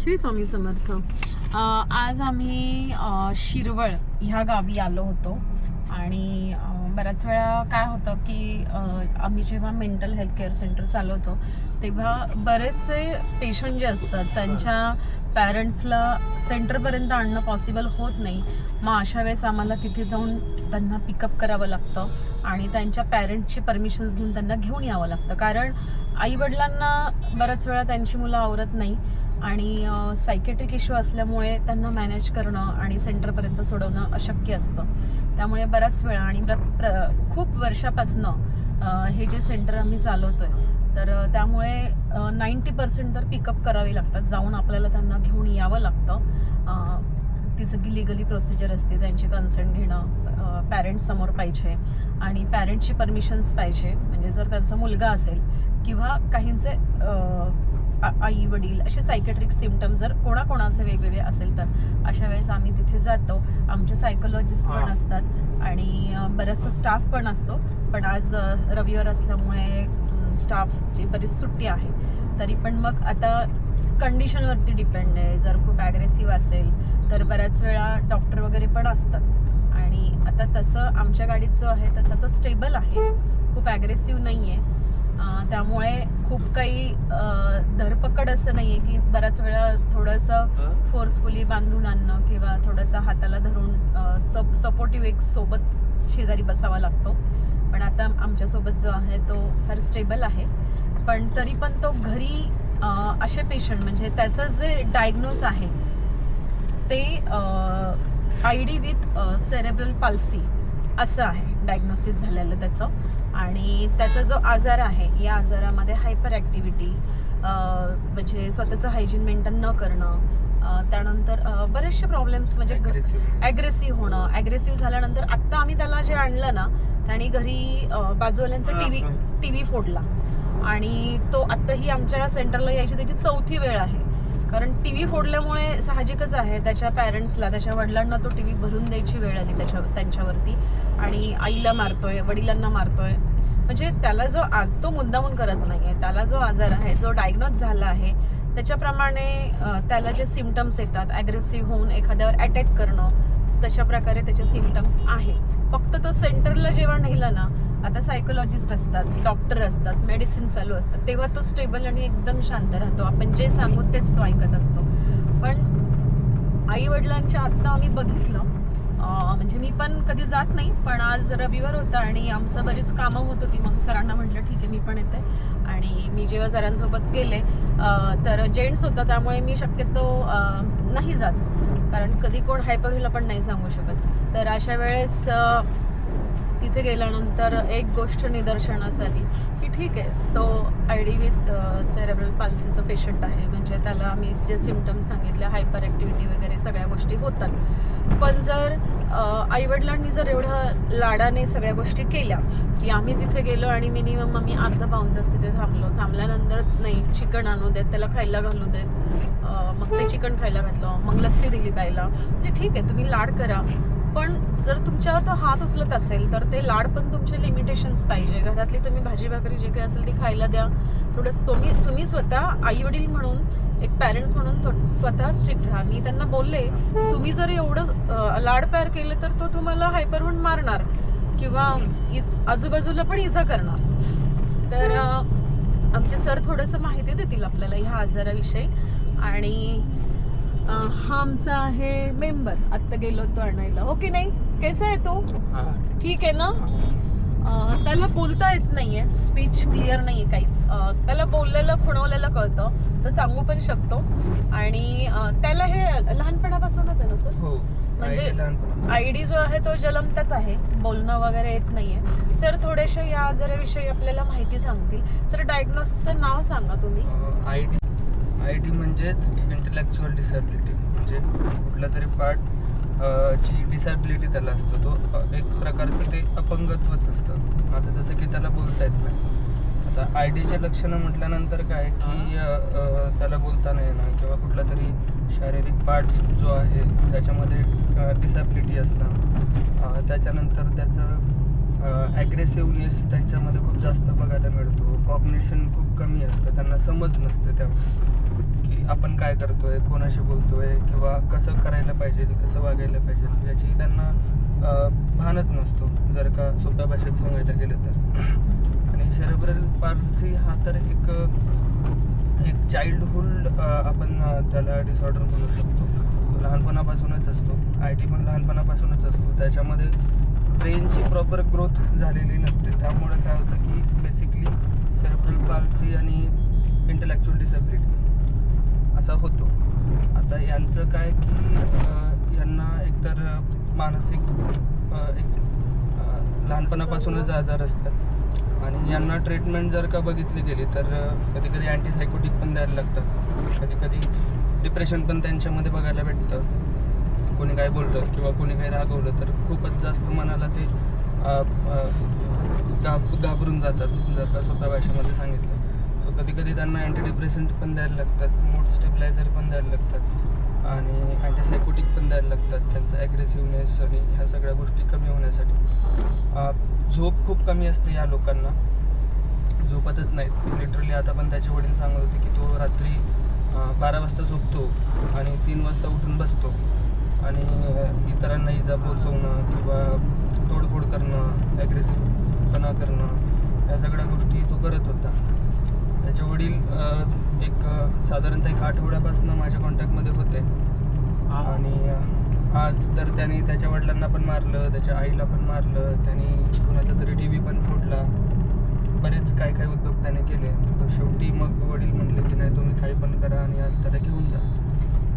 श्री स्वामी समर्थ. आज आम्ही शिरवळ ह्या गावी आलो होतो. आणि बऱ्याच वेळा काय होतं की आम्ही जेव्हा मेंटल हेल्थ केअर सेंटर चालवतो तेव्हा बरेचसे पेशंट जे असतात त्यांच्या पॅरेंट्सला सेंटरपर्यंत आणणं पॉसिबल होत नाही. मग अशा वेळेस आम्हाला तिथे जाऊन त्यांना पिकअप करावं लागतं आणि त्यांच्या पॅरेंट्सची परमिशन्स घेऊन त्यांना घेऊन यावं लागतं. कारण आईवडिलांना बऱ्याच वेळा त्यांची मुलं आवरत नाही. आणि सायकेट्रिक इश्यू असल्यामुळे त्यांना मॅनेज करणं आणि सेंटरपर्यंत सोडवणं अशक्य असतं. त्यामुळे बऱ्याच वेळा आणि प्र- खूप वर्षापासनं हे जे सेंटर आम्ही चालवतो आहे तर त्यामुळे नाईंटी पर्सेंट तर पिकअप करावी लागतात. जाऊन आपल्याला त्यांना घेऊन यावं लागतं. ती सगळी लिगली प्रोसिजर असते त्यांची कन्सर्न घेणं पॅरेंट्स समोर पाहिजे आणि पॅरेंट्सची परमिशन्स पाहिजे. म्हणजे जर त्यांचा मुलगा असेल किंवा काहींचे आई वडील असे सायकेट्रिक सिमटम जर कोणाकोणाचे वेगवेगळे असेल तर अशा वेळेस आम्ही तिथे जातो. आमचे सायकोलॉजिस्ट पण. असतात आणि बराचसा स्टाफ पण असतो. पण आज रविवार असल्यामुळे स्टाफची बरीच सुट्टी आहे. तरी पण मग आता कंडिशनवरती डिपेंड आहे. जर खूप ॲग्रेसिव्ह असेल तर बऱ्याच वेळा डॉक्टर वगैरे पण असतात. आणि आता तसं आमच्या गाडीत जो आहे तसा तो स्टेबल आहे. खूप ॲग्रेसिव्ह नाही आहे त्यामुळे खूप काही धरपकड असं नाही आहे की बऱ्याच वेळा थोडंसं फोर्सफुली बांधून आणणं किंवा थोडंसं हाताला धरून सप सपोर्टिव्ह एक सोबत शेजारी बसावा लागतो. पण आता आमच्यासोबत जो आहे तो फार स्टेबल आहे. पण तरी पण तो घरी असे पेशंट म्हणजे त्याचं जे डायग्नोस आहे ते I D with cerebral palsy असं आहे डायग्नोसिस झालेलं त्याचं. आणि त्याचा जो आजार आहे या आजारामध्ये हायपर ॲक्टिव्हिटी म्हणजे स्वतःचं हायजीन मेंटेन न करणं त्यानंतर बरेचसे प्रॉब्लेम्स म्हणजे ॲग्रेसिव्ह होणं. ॲग्रेसिव्ह झाल्यानंतर आत्ता आम्ही त्याला जे आणलं ना त्याने घरी बाजूवाल्यांचा टी व्ही. टी व्ही फोडला. आणि तो आत्ताही आमच्या सेंटरला यायची त्याची चौथी वेळ आहे. कारण टी व्ही फोडल्यामुळे साहजिकच आहे. त्याच्या पॅरेंट्सला त्याच्या वडिलांना तो टी व्ही भरून द्यायची वेळ आली त्याच्या त्यांच्यावरती. आणि आईला मारतोय वडिलांना मारतोय. म्हणजे त्याला जो आज तो मुद्दामून करत नाही आहे त्याला जो आजार आहे जो डायग्नोज झाला आहे त्याच्याप्रमाणे त्याला जे सिमटम्स येतात ॲग्रेसिव्ह होऊन एखाद्यावर अटॅक करणं तशा प्रकारे त्याचे सिमटम्स आहे. फक्त तो सेंटरला जेव्हा नेला ना आता सायकोलॉजिस्ट असतात डॉक्टर असतात मेडिसिन चालू असतात. तेव्हा तो स्टेबल आणि एकदम शांत राहतो. आपण जे सांगू तेच तो ऐकत असतो. पण आई वडिलांच्या आत्ता आम्ही बघितलं म्हणजे मी पण कधी जात नाही पण आज रविवार होता आणि आमचं बरीच कामं होत होती. मग सरांना म्हटलं ठीक आहे मी पण येते. आणि मी जेव्हा सरांसोबत गेले तर जेंट्स होता त्यामुळे मी शक्यतो नाही जात. कारण कधी कोण हायपर होईल पण नाही सांगू शकत. तर अशा वेळेस तिथे गेल्यानंतर एक गोष्ट निदर्शनास आली की ठीक आहे तो आय डी विथ सेरेब्रल पाल्सीचं पेशंट आहे. म्हणजे त्याला आम्ही जे सिमटम्स सांगितले हायपर ॲक्टिव्हिटी वगैरे सगळ्या गोष्टी होतात. पण जर आईवडिलांनी जर एवढं लाडाने सगळ्या गोष्टी केल्या की आम्ही तिथे गेलो आणि मिनिमम आम्ही अर्धा पाऊन तास तिथे थांबलो. थांबल्यानंतर नाही चिकन आणू देत त्याला खायला घालू देत. मग ते चिकन खायला घातलं मग लस्सी दिली प्यायला म्हणजे ठीक आहे तुम्ही लाड करा. पण जर तुमच्यावर तो हात उचलत असेल तर ते लाड पण तुमचे लिमिटेशन्स पाहिजे. घरातली तुम्ही भाजी भाकरी जे काही असेल ती खायला द्या. थोडं तुम्ही तुम्ही स्वतः आई वडील म्हणून एक पॅरेंट्स म्हणून स्वतः स्ट्रिक्ट राहा. मी त्यांना बोलले तुम्ही जर एवढं लाड प्यार केलं तर तो तुम्हाला हायपरहून मारणार किंवा इ- आजूबाजूला पण इजा करणार. तर आमचे सर थोडंसं माहिती देतील आपल्याला ह्या आजाराविषयी. आणि हा आमचा आहे मेंबर. आत्ता गेलो तो आणायला. हो की नाही? कैसा आहे तो? ठीक आहे ना? त्याला बोलता येत नाहीये. स्पीच क्लिअर नाहीये काहीच. त्याला बोललेलं खुणवलेलं कळतं. तो सांगू पण शकतो. आणि त्याला हे लहानपणापासूनच आहे ना सर? हो. म्हणजे- आय डी जो आहे तो जलमताच आहे. बोलणं वगैरे येत नाहीये. सर थोडेसे या आजाराविषयी आपल्याला माहिती सांगतील. सर डायग्नोसचं नाव सांगा तुम्ही. आय डी आय डी म्हणजेच इंटेलेक्च्युअल डिसॅबिलिटी म्हणजे कुठला तरी पार्ट ची डिसॅबिलिटी त्याला असतो तो एक प्रकारचं ते अपंगत्वच असतं. आता जसं की त्याला बोलता येत नाही. आता आय डीचे लक्षणं म्हटल्यानंतर काय की त्याला बोलता नाही येणं किंवा कुठला तरी शारीरिक पार्ट जो आहे त्याच्यामध्ये डिसॅबिलिटी असणं त्याच्यानंतर त्याचं ॲग्रेसिव्हनेस त्यांच्यामध्ये खूप जास्त बघायला मिळतो. कॉग्निशन खूप कमी असतं. त्यांना समज नसते त्या आपण काय करतोय कोणाशी बोलतोय किंवा कसं करायला पाहिजे कसं वागायला पाहिजे याची त्यांना भानच नसतो जर का सोप्या भाषेत सांगायला गेलं तर. आणि सेरेब्रल पार्सी हा तर एक एक चाइल्डहुड आपण त्याला डिसऑर्डर म्हणू शकतो. लहानपणापासूनच असतो. आय टी पण लहानपणापासूनच असतो. त्याच्यामध्ये ब्रेनची प्रॉपर ग्रोथ झालेली नसते. त्यामुळे काय होतं की बेसिकली सेरेब्रल पाल्सी आणि इंटलेक्च्युअल डिसेबिलिटी असा होतो. आता यांचं काय की यांना एकतर मानसिक एक लहानपणापासूनच आजार असतात. आणि यांना ट्रीटमेंट जर का बघितली गेली तर कधी कधी अँटीसायकोटिक पण द्यायला लागतात कधी कधी डिप्रेशन पण त्यांच्यामध्ये बघायला भेटतं. कोणी काय बोललं किंवा कोणी काही रागवलं तर खूपच जास्त मनाला ते घाबरून जातात जर का सोप्या भाषेमध्ये सांगितलं. कधी कधी त्यांना अँटीडिप्रेसंट पण द्यायला लागतात मूड स्टेबलायझर पण द्यायला लागतात आणि अँटीसायकोटिक पण द्यायला लागतात. त्यांचं ॲग्रेसिव्हनेस आणि ह्या सगळ्या गोष्टी कमी होण्यासाठी. झोप खूप कमी असते या लोकांना. झोपतच नाहीत. लिटरली आता पण त्याचे वडील सांगत होते की तो रात्री बारा वाजता झोपतो आणि तीन वाजता उठून बसतो. आणि इतरांना इजा पोचवणं किंवा तोडफोड करणं ॲग्रेसिव्हपणा करणं या सगळ्या गोष्टी तो करत होता. त्याचे वडील एक साधारणतः एक आठवड्यापासून माझ्या कॉन्टॅक्टमध्ये होते. आणि आज तर त्यांनी त्याच्या वडिलांना पण मारलं त्याच्या आईला पण मारलं त्यांनी कुणाचा तरी टी व्ही पण फोडला. बरेच काय काय उद्योग त्याने केले. तर शेवटी मग वडील म्हणले की नाही तुम्ही काही पण करा आणि आज त्याला घेऊन जा.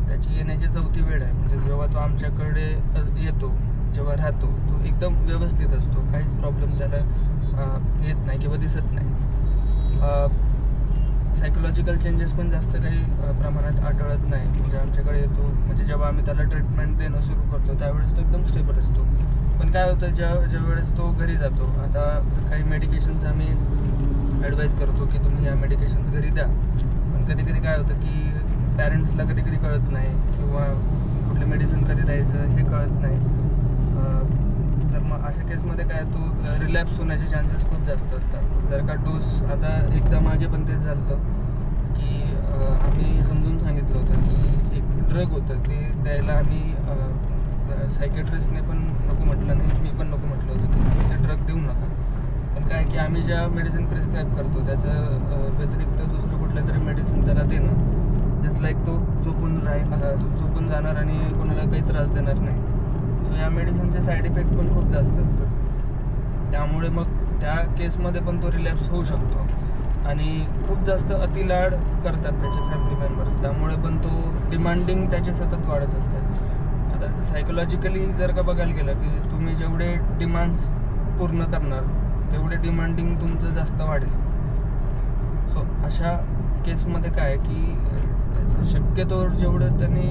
त्याची येण्याची चौथी वेळ आहे. म्हणजे जेव्हा तो आमच्याकडे येतो जेव्हा राहतो तो एकदम व्यवस्थित असतो. काहीच प्रॉब्लेम त्याला येत नाही किंवा दिसत नाही. सायकोलॉजिकल चेंजेस पण जास्त काही प्रमाणात आढळत नाही. म्हणजे आमच्याकडे येतो म्हणजे जेव्हा आम्ही त्याला ट्रीटमेंट देणं सुरू करतो त्यावेळेस तो एकदम स्टेबल असतो. पण काय होतं ज्या ज्या वेळेस तो घरी जातो आता काही मेडिकेशन्स आम्ही ॲडवाईज करतो की तुम्ही या मेडिकेशन्स घरी द्या. पण कधी कधी काय होतं की पॅरेंट्सला कधी कधी कळत नाही किंवा कुठलं मेडिसिन कधी द्यायचं हे कळत नाही. अशा केसमध्ये काय तो रिलॅप्स होण्याचे चान्सेस खूप जास्त असतात. जर का डोस आता एकदा मागे पण तेच झालं की आम्ही समजून सांगितलं होतं की एक ड्रग होतं ते द्यायला आम्ही सायकेट्रिस्टने पण नको म्हटलं नाही मी पण नको म्हटलं होतं की तुम्ही ते ड्रग देऊ नका. पण काय की आम्ही ज्या मेडिसिन प्रिस्क्राईब करतो त्याचं व्यतिरिक्त दुसरं कुठलं तरी मेडिसिन त्याला देणं जस्ट लाईक तो झोपून राहील झोपून जाणार आणि कोणाला काही त्रास देणार नाही. सो या मेडिसिनचे साईड इफेक्ट पण खूप जास्त असतात. त्यामुळे मग त्या केसमध्ये पण तो रिलॅप्स होऊ शकतो. आणि खूप जास्त अतिलाड करतात त्याचे फॅमिली मेंबर्स त्यामुळे पण तो डिमांडिंग त्याचे सतत वाढत असतात. आता सायकोलॉजिकली जर का बघायला गेलं की तुम्ही जेवढे डिमांड्स पूर्ण करणार तेवढे डिमांडिंग तुमचं जास्त वाढेल. सो अशा केसमध्ये काय आहे की त्याचं शक्यतोवर जेवढं त्यांनी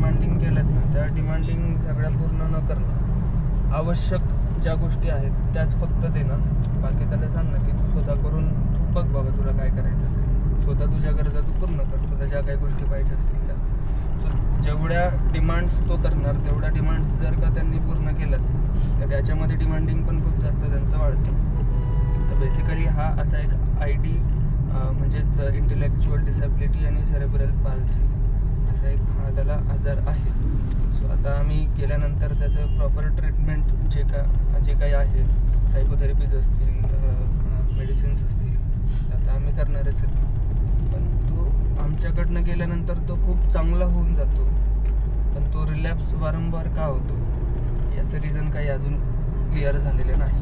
डिमांडिंग केल्यात ना त्या डिमांडिंग सगळ्या पूर्ण न करणं आवश्यक ज्या गोष्टी आहेत त्याच फक्त देणं. बाकी त्याला सांग ना की तू स्वतः करून तू बघ बाबा तुला काय करायचं ते. स्वतः तुझ्या गरजा तू पूर्ण कर तुला ज्या काही गोष्टी पाहिजे असतील त्या. सो जेवढ्या डिमांड्स तो करणार तेवढ्या डिमांड्स जर का त्यांनी पूर्ण केल्यात तर याच्यामध्ये डिमांडिंग पण खूप जास्त त्यांचं वाढतं. तर बेसिकली हा असा एक आय डी म्हणजेच इंटेलेक्च्युअल डिसॅबिलिटी आणि सेरेब्रल पाल्सी असा एक हा त्याला आजार आहे. सो आता आम्ही गेल्यानंतर त्याचं प्रॉपर ट्रीटमेंट जे का जे काही आहे सायकोथेरपीज असतील मेडिसिन्स असतील आता आम्ही करणारच आहेत. पण तो आमच्याकडनं गेल्यानंतर तो खूप चांगला होऊन जातो. पण तो रिलॅप्स वारंवार का होतो? याचं रिझन काही अजून क्लिअर झालेलं नाही.